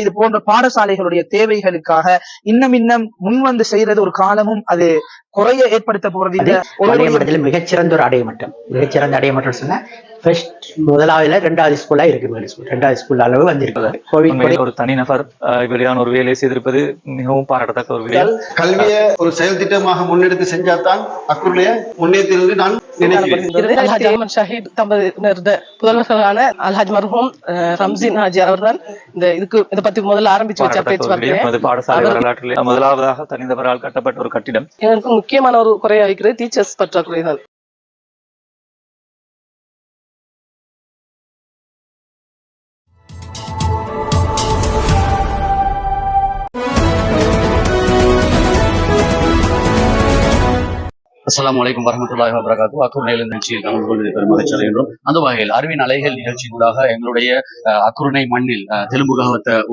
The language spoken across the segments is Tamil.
இது போன்ற பாடசாலைகளுடைய தேவைகளுக்காக இன்னும் இன்னும் முன் வந்து செய்யறது ஒரு காலமும் அது குறைய ஏற்படுத்த போறது அடையமட்டத்தில் மிகச்சிறந்த ஒரு அடையமட்டம் மிகச்சிறந்த அடையமட்டம் சொன்னா ஃபர்ஸ்ட் முதலாவதுல ரெண்டாவது ஸ்கூலா இருக்கு ஸ்கூல் ரெண்டாவது ஸ்கூல் அளவு வந்திருக்கு கோவிட் ஒரு தனிநபர் இப்படியான ஒரு வேலையை செய்திருப்பது மிகவும் பாராட்டத்தக்க ஒரு விடயம் கல்வியை ஒரு செயல் திட்டமாக முன்னெடுத்து செஞ்சாதான் அக்குடைய முன்னேற்றத்திலிருந்து நான் நினைக்கிறேன் அஹமத் ஷஹீத் தம்பதியினருடைய புதல்வர்களான அல்ஹாஜ் மர்ஹூம் அஹ், ரம்ஜின் ஹாஜி அவர்தான் இந்த இதுக்கு இதை பத்தி முதல்ல ஆரம்பிச்சு வச்ச பாடசாலை வரலாற்றிலே முதலாவதாக தனிநபரால் கட்டப்பட்ட ஒரு கட்டிடம். முக்கியமான ஒரு குறையா இருக்கிறது டீச்சர்ஸ் பற்றாக்குறை தான் அஸ்லாம் அலைக்கும் வரமத்துல்லாஹி வபரகாத்து அக்குருணையில் நிகழ்ச்சியில் கலந்து கொள்வதை பெருமகிழ்ச்சி அடைகின்றோம் அந்த வகையில் அறிவின் அலைகள் நிகழ்ச்சியூடாக எங்களுடைய அக்குருணை மண்ணில் அஹ்,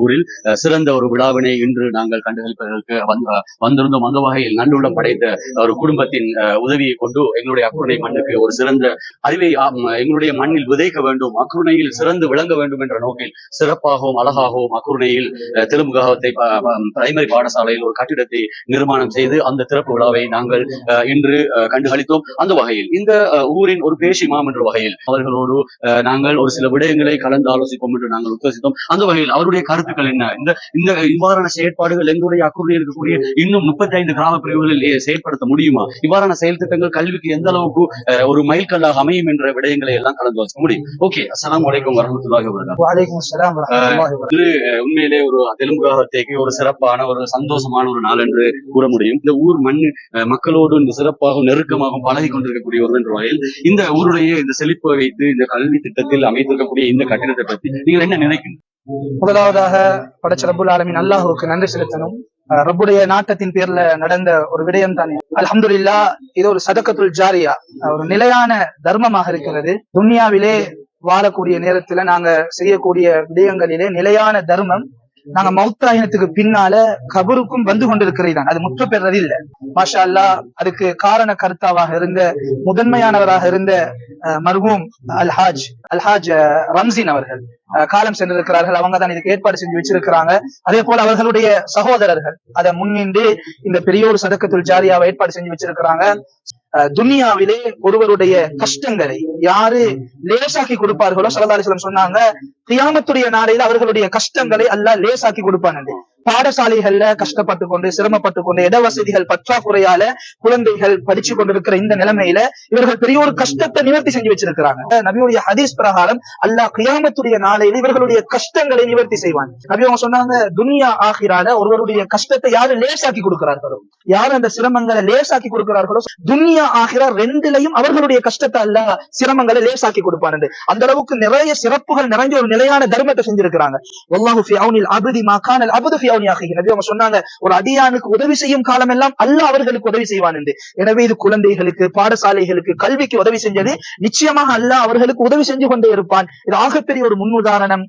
ஊரில் சிறந்த ஒரு விழாவினை இன்று நாங்கள் கண்டுகளிப்பதற்கு வந்திருந்தோம். அந்த வகையில் நல்லுள்ளம் படைத்த ஒரு குடும்பத்தின் உதவியை கொண்டு எங்களுடைய அக்குருணை மண்ணுக்கு ஒரு சிறந்த அறிவை எங்களுடைய மண்ணில் விதைக்க வேண்டும் அக்குருணையில் சிறந்து விளங்க வேண்டும் என்ற நோக்கில் சிறப்பாகவும் அழகாகவும் அக்குருணையில் அஹ், பிரைமரி பாடசாலையில் ஒரு கட்டிடத்தை நிர்மாணம் செய்து அந்த திறப்பு விழாவை நாங்கள் அஹ், இன்று கண்டுகளித்தோம் அந்த வகையில். இந்த ஊரின் ஒரு பேசி மாம் என்ற வகையில் அவர்களோடு நாங்கள் ஒரு சில விடயங்களை கலந்து ஆலோசிப்போம் என்று நாங்கள் உத்தேசித்தோம். அந்த வகையில் அவருடைய கருத்துக்கள் என்ன? இந்த இந்த இவ்வாறான செயற்பாடுகள் எங்களுடைய அக்குறையில் இருக்கக்கூடிய இன்னும் முப்பத்தி ஐந்து கிராம பிரிவுகளில் செயல்படுத்த முடியுமா? இவ்வாறான செயல் திட்டங்கள் கல்விக்கு எந்த அளவுக்கு ஒரு மைல்கல்லாக அமையும் என்ற விடயங்களை எல்லாம் கலந்து வச்சுக்க முடியும். ஓகே வரமத்துல்லாஹி வபரகாத்துஹு. வலைக்கும் வபரகாத்துஹு. அஹ் உண்மையிலே ஒரு தெலுங்குகாகத்தைக்கு ஒரு சிறப்பான ஒரு சந்தோஷமான ஒரு நாள் என்று கூற முடியும். இந்த ஊர் மண் மக்களோடு இந்த சிறப்பாகவும் நெருக்கமாகவும் பழகி கொண்டிருக்கக்கூடிய ஒரு என்ற வகையில் இந்த ஊருடைய இந்த செழிப்பை வைத்து இந்த கல்வி திட்டத்தில் அமைத்திருக்கக்கூடிய இந்த கட்டிடத்தை பற்றி நீங்கள் என்ன நினைக்கிறீங்க? முதலாவதாக படைச்ச ரபுல் ஆலமின் அல்லாஹுக்கு நன்றி செலுத்தணும். ரப்புடைய நாட்டத்தின் பேர்ல நடந்த ஒரு விடயம் தானே அலமதுல்லா இது ஒரு சதக்கத்துல் ஜாரியா. ஒரு நிலையான தர்மமாக இருக்கிறது. துன்யாவிலே வாழக்கூடிய நேரத்துல நாங்க செய்யக்கூடிய விடயங்களிலே நிலையான தர்மம் நாங்க மௌத்தாயினத்துக்கு பின்னால கபருக்கும் வந்து கொண்டிருக்கிறதான் அது முற்று பெறது இல்ல. மாஷா அல்லா அதுக்கு காரண கருத்தாவாக இருந்த முதன்மையானவராக இருந்த அஹ், மர்ஹூம் அல்ஹாஜ் அல்ஹாஜ் ரம்சின் அவர்கள். காலம் சென்றிருக்கிறார்கள். அவங்க தான் இதுக்கு ஏற்பாடு செஞ்சு வச்சிருக்கிறாங்க. அதே போல அவர்களுடைய சகோதரர்கள் அதை முன்னின்று இந்த பெரிய ஒரு சதக்கத்துல் ஜாரியாவை ஏற்பாடு செஞ்சு வச்சிருக்கிறாங்க. துனியாவிலே ஒருவருடைய கஷ்டங்களை யாரு லேசாக்கி கொடுப்பார்களோ சல்லல்லாஹு சொன்னாங்க கியாமத்துடைய நாளையில அவர்களுடைய கஷ்டங்களை அல்லாஹ் லேசாக்கி கொடுப்பாங்க பாடசாலைகள்ல கஷ்டப்பட்டு கொண்டு சிரமப்பட்டு கொண்டு இட வசதிகள் பற்றாக்குறையால குழந்தைகள் படிச்சு கொண்டிருக்கிற இந்த நிலைமையில இவர்கள் பெரிய ஒரு கஷ்டத்தை நிவர்த்தி செஞ்சு வச்சிருக்கிறாங்க. நபியுடைய ஹதீஸ் பிரகாரம் அல்லாஹ் கியாமத்துடைய நாளையில இவர்களுடைய கஷ்டங்களை நிவர்த்தி செய்வான். நபி அவங்க சொன்னாங்க துனியா ஆகிறால ஒருவருடைய கஷ்டத்தை யாரு லேசாக்கி கொடுக்கிறார்களோ? யாரு அந்த சிரமங்களை லேசாக்கி கொடுக்கிறார்களோ? துனியா ஆகிரா ரெண்டுலையும் அவர்களுடைய கஷ்டத்தை அல்ல சிரமங்களை லேசாக்கி கொடுப்பாரு அந்த அளவுக்கு நிறைய சிறப்புகள் நிறைஞ்ச ஒரு நிலையான தர்மத்தை செஞ்சிருக்கிறாங்க. வல்லாஹு அவங்க சொன்னாங்க ஒரு அடியானுக்கு உதவி செய்யும் காலம் எல்லாம் அல்ல அவர்களுக்கு உதவி செய்வான் என்று. எனவே இது குழந்தைகளுக்கு பாடசாலைகளுக்கு கல்விக்கு உதவி செஞ்சது. நிச்சயமாக அல்ல அவர்களுக்கு உதவி செஞ்சு கொண்டே இருப்பான். இது ஆகப்பெரிய ஒரு முன் உதாரணம்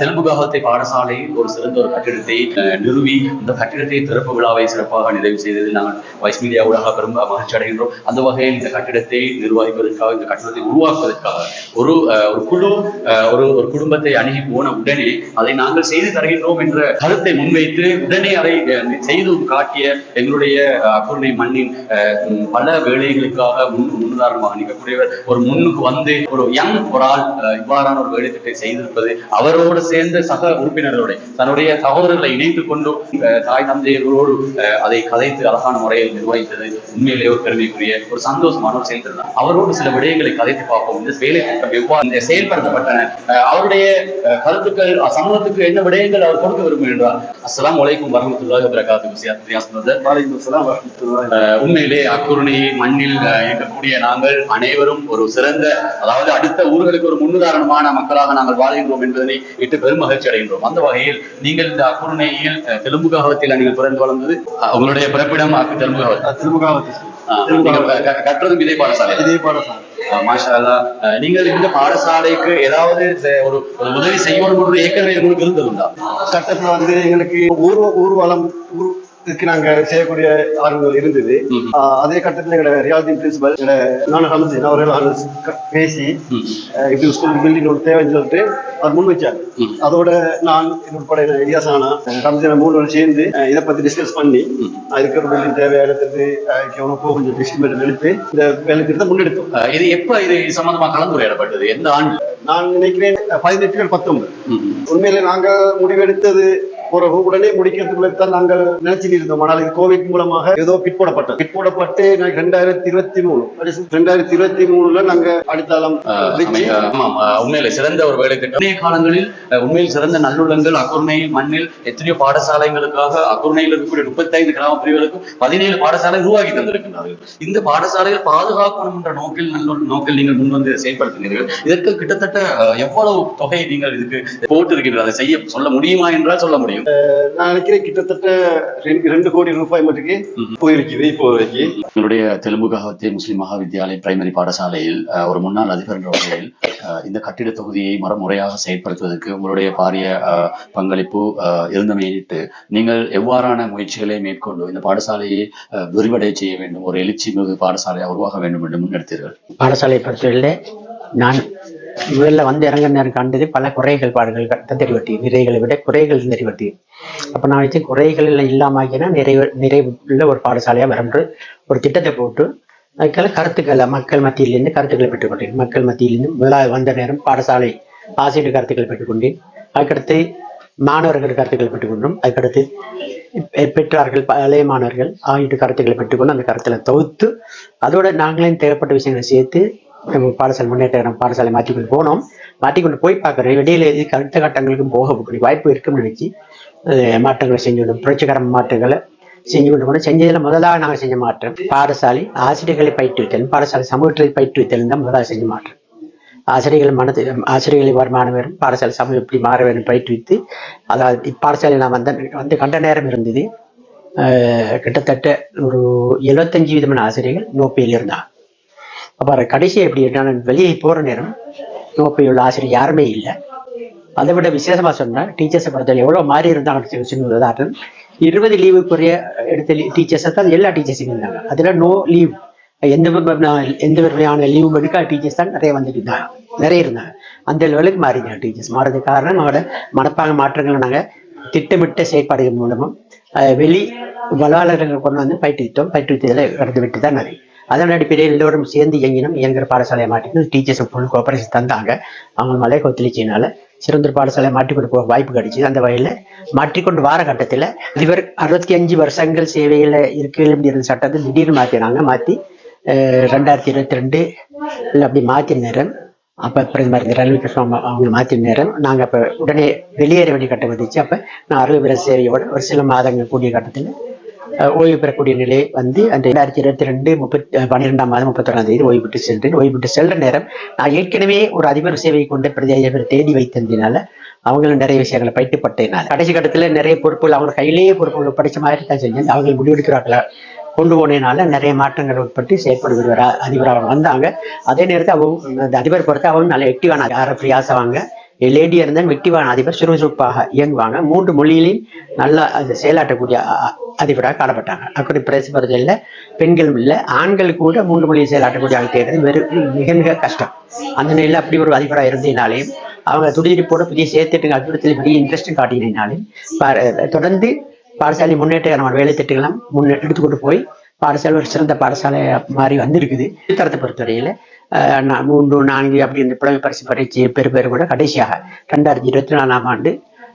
தெலுங்கு தெலுங்குகாகத்தை பாடசாலையில் ஒரு சிறந்த ஒரு கட்டிடத்தை நிறுவி இந்த கட்டிடத்தை திறப்பு விழாவை சிறப்பாக நிறைவு செய்ததில் நாங்கள் வைஸ் மீடியா ஊடாக பெரும் மகிழ்ச்சி அடைகின்றோம். அந்த வகையில் இந்த கட்டிடத்தை நிர்வகிப்பதற்காக இந்த கட்டிடத்தை உருவாக்குவதற்காக ஒரு ஒரு குழு ஒரு ஒரு குடும்பத்தை அணுகி போன உடனே அதை நாங்கள் செய்து தருகின்றோம் என்ற கருத்தை முன்வை முன்வைத்து உடனே அதை செய்து காட்டிய எங்களுடைய அக்குருணை மண்ணின் பல வேலைகளுக்காக முன் முன்னுதாரணமாக நிற்கக்கூடியவர் ஒரு முன்னுக்கு வந்து ஒரு யங் ஒரு ஆள் இவ்வாறான ஒரு வேலை திட்டத்தை செய்திருப்பது அவரோடு சேர்ந்த சக உறுப்பினர்களோட தன்னுடைய சகோதரர்களை இணைத்துக் கொண்டு தாய் தந்தையர்களோடு அதை கதைத்து அழகான முறையில் நிர்வகித்தது உண்மையிலேயே ஒரு பெருமைக்குரிய ஒரு சந்தோஷமான ஒரு செயல்திறன் அவரோடு சில விடயங்களை கதைத்து பார்ப்போம். இந்த வேலை திட்டம் எவ்வாறு இந்த செயல்படுத்தப்பட்டன அவருடைய கருத்துக்கள் சமூகத்துக்கு என்ன விடயங்கள் அவர் கொடுக்க விரும்புகின்றார் சியா- ரியாஸ் பிரதர். அஹ் உண்மையிலே அக்குருணை மண்ணில் இருக்கக்கூடிய நாங்கள் அனைவரும் ஒரு சிறந்த அதாவது அடுத்த ஊர்களுக்கு ஒரு முன்னுதாரணமான மக்களாக நாங்கள் வாழ்கின்றோம் என்பதனை இட்டு பெரும் மகிழ்ச்சி அடைகின்றோம். அந்த வகையில் நீங்கள் இந்த அக்குருணையில் அஹ், தெலுங்குகாவத்தில் நீங்கள் பிறந்து வளர்ந்தது உங்களுடைய பிறப்பிடம் அக்கு தெலுங்குகாவல் திருமுகாவத்து அஹ், நீங்கள் க- கற்றதும் இதே பாடசாலை இதே பாடசாலை. மாஷாலா அஹ், நீங்கள் இந்த பாடசாலைக்கு ஏதாவது ஒரு ஒரு உதவி செய்யணும் என்று ஏற்கனவே உங்களுக்கு இருந்ததுண்டா? சட்டத்துல வந்து எங்களுக்கு ஊர்வ ஊர்வலம் ஊர் இதுக்கு நாங்க செய்யக்கூடிய ஆர்வங்கள் இருந்தது. அதே கட்டத்துல எங்களோட ரியாலிட்டி பிரின்சிபல் நான் ஆலோசி- க- பேசி இப்படி ஸ்கூல் பில்டிங் ஒன்று தேவைன்னு சொல்லிட்டு அவர் முன் வச்சார். அதோட நான் என்னோட ஐடியாசானா ரம்ஜான மூணு சேர்ந்து இதை பத்தி டிஸ்கஸ் பண்ணி இருக்கிற பில்டிங் தேவையானது எவ்வளோ போகும் சொல்லி எஸ்டிமேட் எடுத்து இந்த வேலை திட்டத்தை முன்னெடுத்தோம். இது எப்ப இது சம்பந்தமா கலந்துரையாடப்பட்டது? எந்த ஆண்டு? நான் நினைக்கிறேன் பதினெட்டு பத்தொன்பது. ம். உண்மையிலே நாங்க முடிவெடுத்தது பிறகு உடனே முடிக்கிறதுக்குள்ள தான் நாங்கள் நினைச்சிட்டு இருந்தோம். ஆனால் இது கோவிட் மூலமாக ஏதோ பிற்போடப்பட்டது. பிற்போடப்பட்டு ரெண்டாயிரத்தி இருபத்தி மூணு ரெண்டாயிரத்தி இருபத்தி மூணுல நாங்க அஹ் உண்மையில சிறந்த ஒரு வேலை திட்டம். காலங்களில் உண்மையில் சிறந்த நல்லுள்ளங்கள் அக்குர்ணை மண்ணில் எத்தனையோ பாடசாலைகளுக்காக அக்குர்ணையில் இருக்கக்கூடிய முப்பத்தைந்து கிராம பிரிவுகளுக்கு பதினேழு பாடசாலை உருவாக்கி தந்திருக்கின்றார்கள். இந்த பாடசாலைகள் பாதுகாக்கணும் என்ற நோக்கில் நல்ல நோக்கில் நீங்கள் முன் வந்து செயல்படுத்தினீர்கள். இதற்கு கிட்டத்தட்ட எவ்வளவு தொகை நீங்கள் இதுக்கு போட்டு இருக்கின்றீர்கள் அதை செய்ய சொல்ல முடியுமா என்றால் சொல்ல முடியும். நான் நினைக்கிறேன் கிட்டத்தட்ட ரெண்டு- கோடி ரூபாய் மட்டுக்கு போயிருக்குது இப்போ வரைக்கும் என்னுடைய தெலுங்குகாவத்தி முஸ்லிம் மகாவித்யாலய பிரைமரி பாடசாலையில் ஒரு முன்னாள் அதிபர் என்ற வகையில் இந்த கட்டிட தொகுதியை மறுமுறையாக செயற்படுத்துவதற்கு உங்களுடைய பாரிய அஹ், பங்களிப்பு அஹ், இருந்தமையிட்டு நீங்கள் எவ்வாறான முயற்சிகளை மேற்கொண்டு இந்த பாடசாலையை அஹ், விரிவடைய செய்ய வேண்டும் ஒரு எழுச்சி மிகு பாடசாலையாக உருவாக வேண்டும் என்று முன்னெடுத்தீர்கள்? பாடசாலை பொறுத்தவரையில் நான் முதல்ல வந்து இறங்க நேரம் கண்டது பல குறைகள் பாடுகள் தெரிவட்டி நிறைகளை விட குறைகள் நிறைவட்டி அப்போ நான் வச்சு குறைகள் இல்லாமக்கினா நிறைவு நிறைவுள்ள ஒரு பாடசாலையாக வரன்று ஒரு திட்டத்தை போட்டு அதுக்கெல்லாம் கருத்துக்களை மக்கள் மத்தியிலிருந்து கருத்துக்களை பெற்றுக்கொண்டேன். மக்கள் மத்தியிலிருந்து முதலாவது வந்த நேரம் பாடசாலை ஆசிரியர் கருத்துக்களை பெற்றுக்கொண்டேன். அதுக்கடுத்து மாணவர்கள் கருத்துக்களை பெற்றுக்கொண்டோம். அதுக்கடுத்து பெற்றார்கள் பழைய மாணவர்கள் ஆகிட்டு கருத்துக்களை பெற்றுக்கொண்டு அந்த கருத்துல தொகுத்து அதோட நாங்களே தேவைப்பட்ட விஷயங்களை சேர்த்து பாடசாலை முன்னேற்றம் பாடசாலை மாற்றிக்கொண்டு போனோம். மாற்றிக்கொண்டு போய் பார்க்குறோம் இடையில இது அடுத்த கட்டங்களுக்கும் போகக்கூடிய வாய்ப்பு இருக்கும்னு நினைச்சு மாற்றங்களை செஞ்சு கொண்டு புரட்சிகர மாற்றங்களை செஞ்சு கொண்டு போனோம். செஞ்சதில் முதலாக நாங்கள் செஞ்ச மாற்றம் பாடசாலை ஆசிரியர்களை பயிற்றுவித்தல் பாடசாலை சமூகத்தில் பயிற்றுவித்தல் தான் முதலாக செஞ்ச மாற்றம். ஆசிரியர்கள் மனது ஆசிரியர்களை வருமானம் வரும் பாடசாலை சமூகம் எப்படி மாற வேண்டும் பயிற்றுவித்து அதாவது இப்பாடசாலை நான் வந்த வந்து கண்ட நேரம் இருந்தது. கிட்டத்தட்ட ஒரு எழுபத்தஞ்சு விதமான ஆசிரியர்கள் நோப்பியில் இருந்தாங்க அப்புறம் கடைசியை எப்படி நான் வெளியே போகிற நேரம் நோப்பில் உள்ள ஆசிரியர் யாருமே இல்லை. அதை விட விசேஷமாக சொன்னால் டீச்சர்ஸை பொறுத்தவரை எவ்வளோ மாறி இருந்தாங்க சின்ன உதாரணம். இருபது லீவுக்குரிய எடுத்த டீச்சர்ஸை தான் எல்லா டீச்சர்ஸும் இருந்தாங்க. அதில் நோ லீவ் எந்த எந்த விதமையான லீவும் எடுக்க டீச்சர்ஸ் தான் நிறைய வந்துட்டு இருந்தாங்க. நிறைய இருந்தாங்க. அந்த லெவலுக்கு மாறிங்க டீச்சர்ஸ் மாறதுக்கு காரணம் அவங்களோட மனப்பாங்க மாற்றங்களை நாங்கள் திட்டமிட்ட செயற்பாடுகள் மூலமும் வெளி வளாளர்கள் கொண்டு வந்து பயிற்றுவித்தோம். பயிற்றுவித்ததில் கடந்து விட்டு தான் நிறைய அதன் அடிப்படையில் எல்லோரும் சேர்ந்து இயங்கினோம். இயங்குற பாடசாலையை மாட்டிட்டு டீச்சர்ஸ் ஃபுல் கோஆபரேஷன் தந்தாங்க. அவங்க மலை கொத்தளிச்சினால சிறந்த பாடசாலையை மாற்றிக்கொண்டு போக வாய்ப்பு கிடைச்சிது. அந்த வகையில் மாற்றிக்கொண்டு வார கட்டத்தில் இவர் அறுபத்தி அஞ்சு வருஷங்கள் சேவையில் இருக்க இருந்த சட்டத்தை திடீர்னு மாற்றினாங்க மாற்றி ரெண்டாயிரத்தி இருபத்தி ரெண்டு இல்லை அப்படி மாற்றின நேரம் அப்போ பிரதமர் இந்த ரணில் கிருஷ்ணன் அவங்க மாற்றின நேரம் நாங்கள் அப்போ உடனே வெளியேற வேண்டிய கட்டம் வந்துச்சு அப்போ நான் அறுபது சேவையோட ஒரு சில மாதங்கள் கூடிய கட்டத்தில் ஓய்வு பெறக்கூடிய நிலை வந்து அந்த ரெண்டாயிரத்தி இருபத்தி ரெண்டு முப்பத்தி பன்னிரெண்டாம் மாதம் முப்பத்தொன்னாம் தேதி ஓய்வு பெற்று சென்றேன் ஓய்வு பெற்று செல்ற நேரம் நான் ஏற்கனவே ஒரு அதிபர் சேவை கொண்ட பிரதி அதிபர் தேடி வைத்ததினால அவங்களும் நிறைய விஷயங்களை பயிட்டுப்பட்டதுனால. கடைசி கட்டத்தில் நிறைய பொறுப்புகள் அவங்க கையிலேயே பொறுப்புகள் படிச்ச மாதிரி தான் செஞ்சேன் அவங்க முடிவெடுக்கிறார்களா கொண்டு போனதுனால நிறைய மாற்றங்கள் உட்பட்டு செயற்படுகிறார் அதிபர் அவங்க வந்தாங்க. அதே நேரத்தில் அவங்க அந்த அதிபர் பொறுத்து அவங்க நல்ல ஆக்டிவான யாரை பிரியாசவாங்க லேடியா இருந்தால் வெட்டிவான அதிபர் சுறுசுறுப்பாக இயங்குவாங்க. மூன்று மொழியிலையும் நல்லா அது செயலாற்றக்கூடிய அதிபராக காணப்பட்டாங்க. அப்படி பிரதேச இல்லை பெண்களும் இல்லை ஆண்கள் கூட மூன்று மொழியை செயலாற்றக்கூடிய ஆள் தேடுறது வெறும் மிக மிக கஷ்டம். அந்த நிலையில் அப்படி ஒரு அதிபராக இருந்ததினாலையும் அவங்க துடிதுடிப்போட புதிய செயற்திட்டங்கள் அற்புதத்தில் பெரிய இன்ட்ரெஸ்ட் காட்டினாலும் தொடர்ந்து பாடசாலை முன்னேற்ற வேலை திட்டங்களும் முன்னே எடுத்துக்கொண்டு போய் பாடசாலை ஒரு சிறந்த பாடசாலை மாதிரி வந்திருக்குது. தரத்தை பொறுத்தவரையில் மூன்று நான்கு அப்படி இந்த புலமை பரிசு பரீட்சை பெரு பேர் கூட கடைசியாக ரெண்டாயிரத்தி இருபத்தி நாலாம் ஆண்டு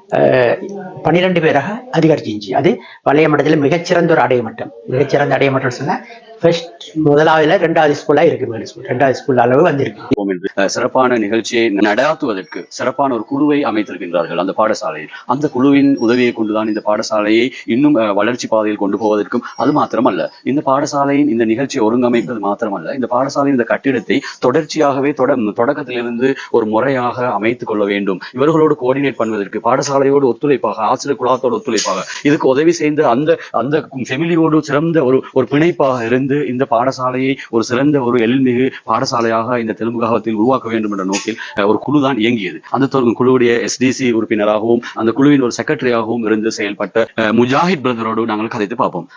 பன்னிரெண்டு பன்னிரண்டு பேராக அதிகரிச்சிருந்துச்சு. அது வளையமட்டத்தில் மிகச்சிறந்த ஒரு அடைய மட்டம் மிகச்சிறந்த அடைய மட்டம் சொன்னா ஃபர்ஸ்ட் முதலாவதுல ரெண்டாவது ஸ்கூலா இருக்கு மேல் ஸ்கூல் ரெண்டாவது ஸ்கூல் அளவு வந்திருக்கு. சிறப்பான நிகழ்ச்சியை நடாத்துவதற்கு சிறப்பான ஒரு குழுவை அமைத்திருக்கின்றார்கள் அந்த பாடசாலையில். அந்த குழுவின் உதவியை கொண்டுதான் இந்த பாடசாலையை இன்னும் வளர்ச்சி பாதையில் கொண்டு போவதற்கும் அது மாத்திரமல்ல. இந்த பாடசாலையின் இந்த நிகழ்ச்சியை ஒருங்கமைப்பது மாத்திரமல்ல. இந்த பாடசாலையின் இந்த கட்டிடத்தை தொடர்ச்சியாகவே தொடக்கத்திலிருந்து ஒரு முறையாக அமைத்துக் கொள்ள வேண்டும். இவர்களோடு கோஆர்டினேட் பண்ணுவதற்கு பாடசாலையோடு ஒத்துழைப்பாக ஆசிரியர் குழாத்தோடு ஒத்துழைப்பாக இதுக்கு உதவி செய்த அந்த அந்த ஃபெமிலியோடு சிறந்த ஒரு ஒரு பிணைப்பாக இருந்து இருந்து இந்த பாடசாலையை ஒரு சிறந்த ஒரு எழில்மிகு பாடசாலையாக இந்த தெலுங்குகாவத்தில் உருவாக்க வேண்டும் என்ற நோக்கில் ஒரு குழு தான் இயங்கியது. அந்த குழுவுடைய எஸ்டிசி உறுப்பினராகவும் அந்த குழுவின் ஒரு செக்ரட்டரியாகவும் இருந்து செயல்பட்ட முஜாஹித் பிரதரோடு நாங்கள் கதைத்து பார்ப்போம்.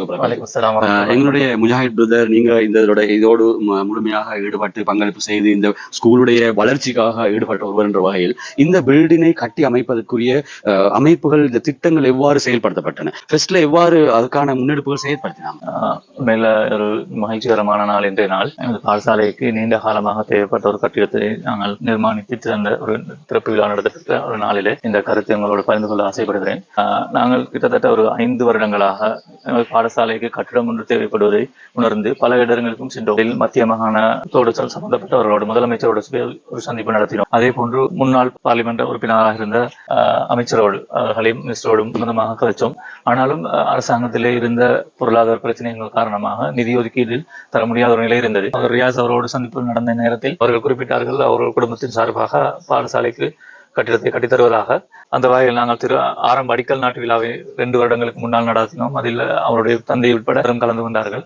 வபரகாத்துஹு. வலைக்கம் எங்களுடைய முஜாஹித் பிரதர் நீங்க இந்த இதோட முழுமையாக ஈடுபட்டு பங்களிப்பு செய்து இந்த ஸ்கூலுடைய வளர்ச்சிக்காக ஈடுபட்ட ஒருவர் என்ற வகையில் இந்த பில்டினை கட்டி அமைப்பதற்குரிய அமைப்புகள் இந்த திட்டங்கள் எவ்வாறு செயல்படுத்தப்பட்டன? ஃபர்ஸ்ட்ல எவ்வாறு அதுக்கான முன்னெடுப்புகள் செயல்படுத்தினாங்க? ஆஹ் ஒரு மகிழ்ச்சிகரமான நாள் இன்றைய நாள். எனது பாடசாலைக்கு நீண்ட காலமாக தேவைப்பட்ட ஒரு கட்டிடத்தை நாங்கள் நிர்மாணித்து திறந்த ஒரு திறப்பு விழா நடத்தப்பட்ட ஒரு நாளிலே இந்த கருத்தை உங்களோடு பகிர்ந்து கொள்ள ஆசைப்படுகிறேன். நாங்கள் கிட்டத்தட்ட ஒரு ஐந்து வருடங்களாக பாடசாலைக்கு கட்டிடம் ஒன்று தேவைப்படுவதை உணர்ந்து பல இடங்களுக்கும் சென்றோம். மத்திய மாகாணத்தோடு சம்பந்தப்பட்டவர்களோடு முதலமைச்சரோடு ஒரு சந்திப்பு நடத்தினோம். அதே போன்று முன்னாள் பார்லிமெண்ட் உறுப்பினராக இருந்த ஆஹ் அமைச்சரோடு ஹலீம் மினிஸ்டரோடும் சம்பந்தமாக கழிச்சோம். ஆனாலும் அரசாங்கத்திலே இருந்த பொருளாதார பிரச்சனைகள் காரணமாக நிதி ஒதுக்கீடு தர முடியாத ஒரு நிலை இருந்தது. அவர் ரியாஸ் அவரோடு சந்திப்பு நடந்த நேரத்தில் அவர்கள் குறிப்பிட்டார்கள் அவர்கள் குடும்பத்தின் சார்பாக பாடசாலைக்கு கட்டிடத்தை கட்டித்தருவதாக அந்த வகையில் நாங்கள் திரு ஆரம்ப அடிக்கல் நாட்டு விழாவை ரெண்டு வருடங்களுக்கு முன்னால் நடத்தினோம். அதில் அவருடைய தந்தை உட்பட கலந்து கொண்டார்கள்.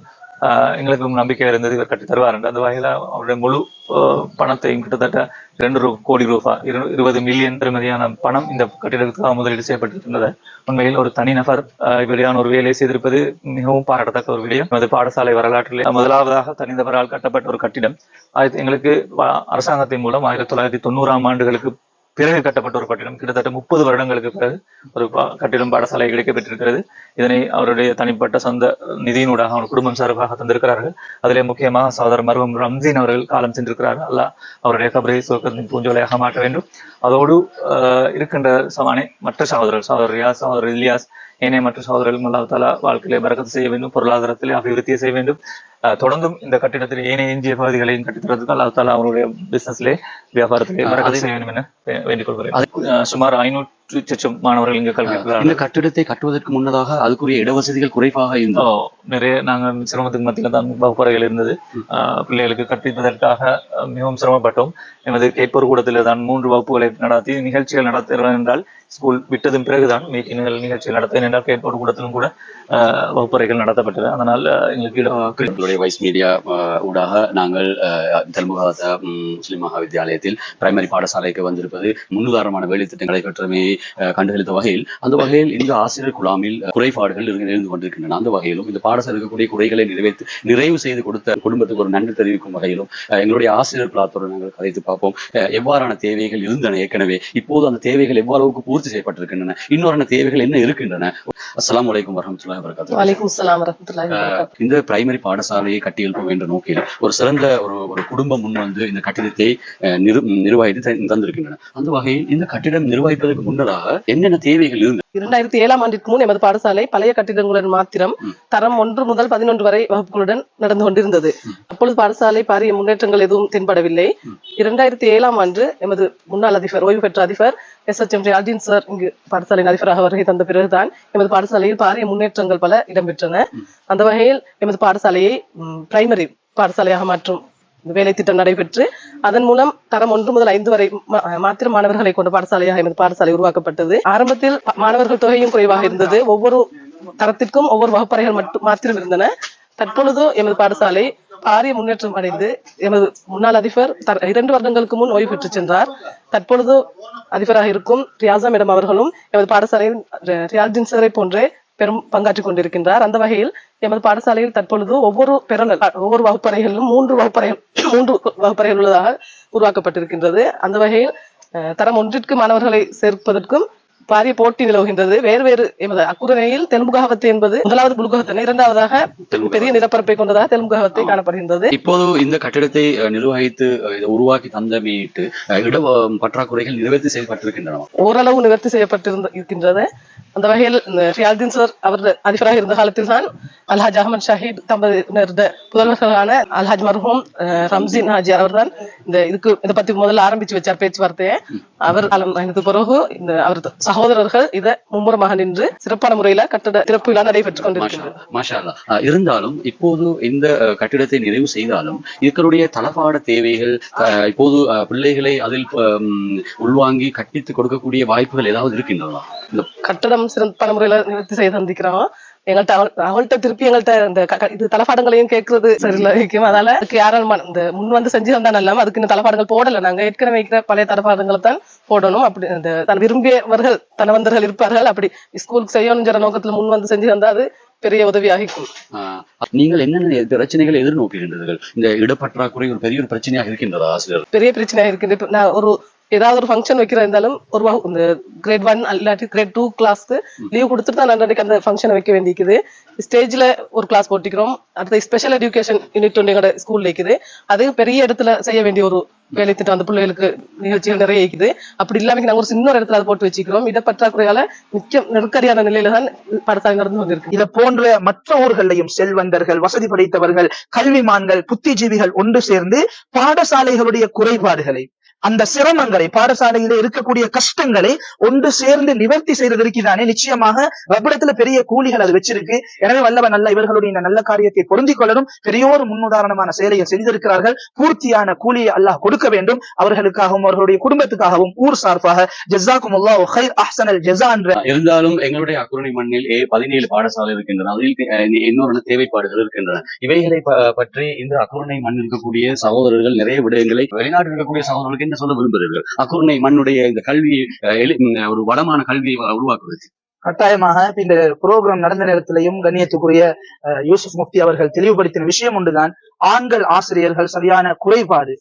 எங்களுக்கு நம்பிக்கை இருந்தது இவர் கட்டி தருவார் என்று அந்த வகையில் அவருடைய முழு பணத்தையும் கிட்டத்தட்ட இரண்டு கோடி ரூபாய் இருபது மில்லியன் பெறுமதியான பணம் இந்த கட்டிடத்துக்காக முதலீடு செய்யப்பட்டிருந்தது உண்மையில் ஒரு தனிநபர் இப்படியான ஒரு வேலையை செய்திருப்பது மிகவும் பாராட்டத்தக்க ஒரு விடயம். நமது பாடசாலை வரலாற்றிலே முதலாவதாக தனிநபரால் கட்டப்பட்ட ஒரு கட்டிடம். ஆயிரத்தி எங்களுக்கு அரசாங்கத்தின் மூலம் ஆயிரத்தி தொள்ளாயிரத்தி தொண்ணூறாம் ஆண்டுகளுக்கு பிறகு கட்டப்பட்ட ஒரு கட்டிடம். கிட்டத்தட்ட முப்பது வருடங்களுக்கு பிறகு ஒரு கட்டிடம் பாடசாலை கிடைக்கப்பெற்றிருக்கிறது இதனை அவருடைய தனிப்பட்ட சொந்த நிதியினூடாக அவர் குடும்பம் சார்பாக தந்திருக்கிறார்கள். அதிலே முக்கியமாக சகோதரர் மருவம் ரம்ஜீன் அவர்கள் காலம் சென்றிருக்கிறார்கள் அல்ல அவருடைய கபரை சுவக்கத்தின் பூஞ்சோலையாக மாற்ற வேண்டும். அதோடு இருக்கின்ற சமானே மற்ற சகோதரர் சகோதரர் ரியாஸ் சகோதரர் இலியாஸ் ஏனைய மற்ற சகோதரர்கள் அல்லாஹ் தாலா வாழ்க்கையிலே பரக்கத்து செய்ய வேண்டும் பொருளாதாரத்திலே அபிவிருத்தியை செய்ய வேண்டும். தொடர்ந்தும் இந்த கட்டிடத்தில் ஏனைய எஞ்சிய பகுதிகளையும் கட்டித்தரதுக்கு அல்லாஹ் தாலா அவருடைய பிசினஸ்லே வியாபாரத்திலே பரக்கத்து செய்ய வேண்டும் என வேண்டிக் கொள்கிறேன் சுமார் ஐநூற்று சொச்சம் மாணவர்கள் இங்கு கல்வி. இந்த கட்டிடத்தை கட்டுவதற்கு முன்னதாக அதுக்குரிய இடவசதிகள் குறைவாக ஓ, இருந்தது நிறைய நாங்க சிரமத்துக்கு மத்தியில தான் வகுப்பறைகள் இருந்தது. பிள்ளைகளுக்கு கற்பிப்பதற்காக மிகவும் சிரமப்பட்டோம். எமது கேட்போர் கூடத்தில் தான் மூன்று வகுப்புகளை நடத்தி நிகழ்ச்சிகள் நடத்துகிறோம் என்றால் ஸ்கூல் விட்டதும் பிறகுதான் மீட்டிங்கள் நிகழ்ச்சிகள் நடத்த என்றால் கேட்போர் கூடத்திலும் கூட வகுப்பறைகள் நடத்தப்பட்டது. அதனால் எங்களுக்கு எங்களுடைய வைஸ் மீடியா ஊடாக நாங்கள் தெல்முகாத முஸ்லிம் மகாவித்தியாலயத்தில் பிரைமரி பாடசாலைக்கு வந்திருப்பது முன்னுதாரணமான வேலை திட்டங்களை பெற்றமையை கண்டுகளித்த வகையில் அந்த வகையில் இந்த ஆசிரியர் குழாமில் குறைபாடுகள் இருந்து கொண்டிருக்கின்றன. அந்த வகையிலும் இந்த பாடசாலை இருக்கக்கூடிய குறைகளை நிறைவேற்றி நிறைவு செய்து கொடுத்த குடும்பத்துக்கு ஒரு நன்றி தெரிவிக்கும் வகையிலும் எங்களுடைய ஆசிரியர் குழாத்துடன் நாங்கள் கதைத்து பார்ப்போம். எவ்வாறான தேவைகள் இருந்தன ஏற்கனவே. இப்போது அந்த தேவைகள் எவ்வளவுக்கு பூர்த்தி செய்யப்பட்டிருக்கின்றன? இன்னொரு தேவைகள் என்ன இருக்கின்றன? அஸ்லாம் அலைக்கும் வலைக்கும் இந்த பிரைமரி பாடசாலையை கட்டியெழுப்ப என்ற நோக்கில் ஒரு சிறந்த ஒரு ஒரு குடும்பம் முன் வந்து இந்த கட்டிடத்தை நிர்வகித்து தந்- தந்திருக்கின்றன அந்த வகையில் இந்த கட்டிடம் நிர்வகிப்பதற்கு முன்னதாக என்னென்ன தேவைகள் இருந்தது இரண்டாயிரத்தி ஏழாம் ஆண்டிற்கு முன் எமது பாடசாலை பழைய கட்டிடங்களுடன் மாத்திரம் தரம் ஒன்று முதல் பதினொன்று வரை வகுப்புகளுடன் நடந்து கொண்டிருந்தது. அப்பொழுது பாடசாலை பாரிய முன்னேற்றங்கள் எதுவும் தென்படவில்லை. இரண்டாயிரத்தி ஏழாம் ஆண்டு எமது முன்னாள் அதிபர் ஓய்வு பெற்ற அதிபர் S H M Aldin sir இங்கு பாடசாலையின் அதிபராக வருகை தந்த பிறகுதான் எமது பாடசாலையில் பாரிய முன்னேற்றங்கள் பல இடம்பெற்றன. அந்த வகையில் எமது பாடசாலையை பிரைமரி பாடசாலையாக மாற்றும் வேலை திட்டம் நடைபெற்று அதன் மூலம் தரம் ஒன்று முதல் ஐந்து வரை மாத்திர மாணவர்களை கொண்ட பாடசாலையாக எமது பாடசாலை உருவாக்கப்பட்டது. ஆரம்பத்தில் மாணவர்கள் தொகையும் குறைவாக இருந்தது. ஒவ்வொரு தரத்திற்கும் ஒவ்வொரு வகுப்பறைகள் மட்டும் மாத்திரம் இருந்தன. தற்பொழுது எமது பாடசாலை பாரிய முன்னேற்றம் அடைந்து எமது முன்னாள் அதிபர் இரண்டு வருடங்களுக்கு முன் ஓய்வு பெற்று சென்றார். தற்பொழுது அதிபராக இருக்கும் ரியாசா மேடம் அவர்களும் எமது பாடசாலையில் ரி- சாரை போன்றே பெரும் பங்காற்றிக் கொண்டிருக்கின்றார். அந்த வகையில் எமது பாடசாலையில் தற்பொழுது ஒவ்வொரு பெருநல் ஒவ்வொரு வகுப்பறைகளிலும் மூன்று வகுப்பறைகள் மூன்று வகுப்பறைகள் உள்ளதாக உருவாக்கப்பட்டிருக்கின்றது. அந்த வகையில் தரம் ஒன்றிற்கு மாணவர்களை சேர்ப்பதற்கும் பாரிய போட்டி நிலவுகின்றது. வேறு வேறு எமது அக்குரணையில் தெலுங்குகாவத்து என்பது முதலாவது புலுகவத்தனை இரண்டாவதாக பெரிய நிலப்பரப்பை கொண்டதாக தெலுங்குகாவத்தை காணப்படுகின்றது. இப்போது இந்த கட்டிடத்தை நிர்வகித்து உருவாக்கி தந்தமையிட்டு இட பற்றாக்குறைகள் நிறைவேற்றி செயல்பட்டிருக்கின்றன ஓரளவு நிவர்த்தி செய்யப்பட்டிருந்த இருக்கின்றது. அந்த வகையில் இந்த ரியால்தீன் சார் அவர் அதிபராக இருந்த காலத்தில் தான் அல்ஹாஜ் அகமது ஷஹீத் தம்பதியினருடைய புதல்வர்களான அல்ஹாஜ் மர்ஹூம் ரம்ஜின் ஹாஜி அவர் தான் இந்த இதுக்கு இதை பத்தி முதல்ல ஆரம்பிச்சு வச்சார் பேச்சுவார்த்தையை. அவர் காலம் எனக்கு பிறகு இந்த அவர் சகோதரர்கள் இதை மும்முரமாக நின்று சிறப்பான முறையில கட்டட திறப்பு விழா நடைபெற்றுக் கொண்டிருக்கிறது. மாஷா- இருந்தாலும் இப்போது இந்த கட்டிடத்தை நிறைவு செய்தாலும் இதற்குடைய தளபாட தேவைகள் அஹ், இப்போது பிள்ளைகளை அதில் உள்வாங்கி கட்டித்து கொடுக்கக்கூடிய வாய்ப்புகள் ஏதாவது இருக்கின்றதா? கட்டடம் சிறப்பான முறையில நிவர்த்தி செய்து தந்திக்கிறோம் எங்கள்கிட்ட அவள்- அவள்கிட்ட திருப்பி எங்கள்கிட்ட இந்த இது தலப்பாடங்களையும் கேட்கறது சரியில்லை. அதனால அதுக்கு யாரும் ம- இந்த முன் வந்து செஞ்சு வந்தா நல்லா அதுக்கு இந்த தலப்பாடங்கள் போடல. நாங்க ஏற்கனவே இருக்கிற பழைய தலப்பாடங்களை தான் போடணும். அப்படி இந்த தன் விரும்பியவர்கள் தனவந்தர்கள் இருப்பார்கள். அப்படி ஸ்கூலுக்கு செய்யணுங்கிற நோக்கத்துல முன் வந்து செஞ்சு வந்தா அது பெரிய உதவியாக நீங்கள் என்னென்ன பிரச்சனைகளை எதிர்நோக்குகின்றீர்கள்? இந்த இடப்பற்றாக்குறை ஒரு பெரிய ஒரு பிரச்சனையாக இருக்கின்றதா ஆசிரியர்? பெரிய பிரச்சனையா இருக்கு இப்ப நான் ஒரு ஏதாவது ஒரு ஃபங்க்ஷன் வைக்கிற இருந்தாலும் ஒரு இந்த கிரேட் ஒன் இல்லாட்டி கிரேட் டூ கிளாஸ்க்கு லீவ் கொடுத்துட்டு தான் அன்றைக்கு அந்த ஃபங்க்ஷனை வைக்க வேண்டியிருக்குது. ஸ்டேஜ்ல ஒரு கிளாஸ் போட்டிக்கிறோம் அடுத்து ஸ்பெஷல் எஜுகேஷன் யூனிட் ஒன்று எங்களோட ஸ்கூல்ல இருக்குது. அது பெரிய இடத்துல செய்ய வேண்டிய ஒரு வேலை திட்டம். அந்த பிள்ளைகளுக்கு நிகழ்ச்சிகள் நிறைய இருக்குது. அப்படி இல்லாம நாங்க ஒரு சின்ன இடத்துல அதை போட்டு வச்சுக்கிறோம் இடப்பற்றாக்குறையால மிக்க நெருக்கடியான நிலையில தான் நடந்து கொண்டிருக்கு இதை போன்ற மற்ற ஊர்களையும் செல்வந்தர்கள் வசதி படைத்தவர்கள் கல்விமான்கள் புத்திஜீவிகள் ஒன்று சேர்ந்து பாடசாலைகளுடைய குறைபாடுகளை அந்த சிரமங்களை பாடசாலையிலே இருக்கக்கூடிய கஷ்டங்களை ஒன்று சேர்ந்து நிவர்த்தி செய்வதற்குதானே நிச்சயமாக ரப்பிடத்துல பெரிய கூலிகள் அது வச்சிருக்கு. எனவே வல்லவன் நல்ல இவர்களுடைய இந்த நல்ல காரியத்தை பொருந்திக் கொள்ளணும் பெரியோர் முன்னுதாரணமான செயலையை செய்திருக்கிறார்கள். பூர்த்தியான கூலியை அல்லாஹ் கொடுக்க வேண்டும். அவர்களுக்காகவும் அவர்களுடைய குடும்பத்துக்காகவும் ஊர் சார்பாக ஜெசாக்கும் அஹ்சனல் என்ற இருந்தாலும் எங்களுடைய அக்குரணி மண்ணில் ஏ பதினேழு பாடசாலை இருக்கின்றன. அதில் இன்னொரு தேவைப்பாடுகள் இருக்கின்றன. இவைகளை பற்றி இந்த அக்குரணை மண் இருக்கக்கூடிய சகோதரர்கள் நிறைய விடயங்களை வெளிநாட்டில் இருக்கக்கூடிய சகோதரர்களுக்கு என்ன சொல்ல விரும்புகிறீர்கள்? அக்குர்ணை மண்ணுடைய இந்த கல்வியை எளி- ஒரு வளமான கல்வியை உருவாக்குவது. கட்டாயமாக இந்த புரோகிராம் நடந்த நேரத்திலையும் கண்ணியத்துக்குரிய அஹ், யூசுப் முஃப்தி அவர்கள் தெளிவுபடுத்தின விஷயம் ஒன்றுதான். ஆண்கள் ஆசிரியர்கள் சரியான குறைபாடு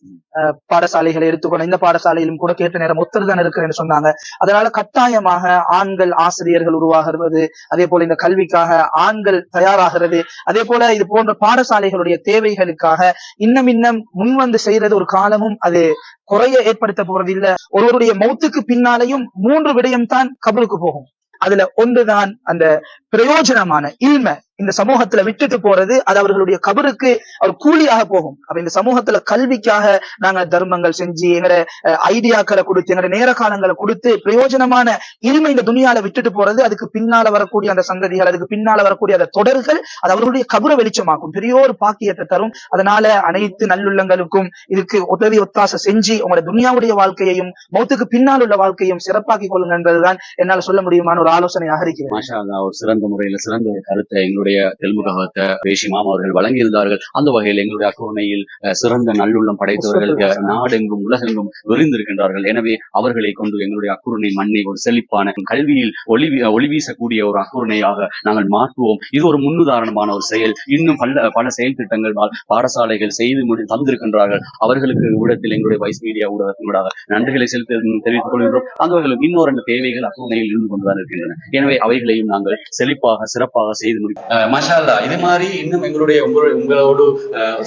பாடசாலைகளை எடுத்துக்கொண்ட இந்த பாடசாலையிலும் கூட கேட்ட நேரம் ஒத்தர் தான் இருக்கிறேன்னு சொன்னாங்க. அதனால கட்டாயமாக ஆண்கள் ஆசிரியர்கள் உருவாகிறது அதே போல இந்த கல்விக்காக ஆண்கள் தயாராகிறது அதே போல இது போன்ற பாடசாலைகளுடைய தேவைகளுக்காக இன்னும் இன்னும் முன்வந்து செய்யறது ஒரு காலமும் அது குறைய ஏற்படுத்த போறது இல்ல ஒருவருடைய மௌத்துக்கு பின்னாலேயும் மூன்று விடயம் தான் கபருக்கு போகும். அதுல ஒன்றுதான் அந்த பிரயோஜனமான இல்ம. இந்த சமூகத்துல விட்டுட்டு போறது அது அவர்களுடைய கபருக்கு அவர் கூலியாக போகும். அப்ப இந்த சமூகத்துல கல்விக்காக நாங்க தர்மங்கள் செஞ்சு எங்கட ஐடியாக்களை கொடுத்து எங்கட நேர காலங்களை கொடுத்து பிரயோஜனமான இனிமை இந்த துணியால விட்டுட்டு போறது அதுக்கு பின்னால வரக்கூடிய அந்த சந்ததிகள் அதுக்கு பின்னால வரக்கூடிய அந்த தொடர்கள் அது அவர்களுடைய கபரை வெளிச்சமாக்கும் பெரிய ஒரு பாக்கியத்தை தரும். அதனால அனைத்து நல்லுள்ளங்களுக்கும் இதுக்கு உதவி ஒத்தாசை செஞ்சு உங்களோட துனியாவுடைய வாழ்க்கையையும் மௌத்துக்கு பின்னால் உள்ள வாழ்க்கையும் சிறப்பாக்கி கொள்ளுங்க என்பதுதான் என்னால சொல்ல முடியுமான ஒரு ஆலோசனையாக இருக்கிறது. ஒரு சிறந்த முறையில சிறந்த கருத்தை எங்களுடைய தெல்முகத்தை பேஷிமாம் அவர்கள் வழங்கியிருந்தார்கள். அந்த வகையில் எங்களுடைய அக்குரணையில் அஹ், சிறந்த நல்லுள்ளம் படைத்தவர்கள் நாடெங்கும் உலகெங்கும் விரிந்திருக்கின்றார்கள். எனவே அவர்களை கொண்டு எங்களுடைய அக்குரணை மண்ணை ஒரு செழிப்பான கல்வியில் ஒளி ஒளி வீசக்கூடிய ஒரு அக்குரணையாக நாங்கள் மாற்றுவோம். இது ஒரு முன்னுதாரணமான ஒரு செயல். இன்னும் பல பல செயல் திட்டங்கள் பாடசாலைகள் செய்து முடி தந்திருக்கின்றார்கள். அவர்களுக்கு ஊடகத்தில் எங்களுடைய வைஸ் மீடியா ஊடகத்தினூடாக நன்றிகளை செலுத்த தெரிவித்துக் கொள்கின்றோம். அந்த வகையில் இன்னொரு ரெண்டு தேவைகள் அக்குரணையில் இருந்து கொண்டுதான் இருக்கின்றன எனவே அவைகளையும் நாங்கள் செழிப்பாக சிறப்பாக செய்து முடிப்போம் மஷாலா இது மாதிரி இன்னும் எங்களுடைய உங்களுடைய உங்களோடு அஹ்,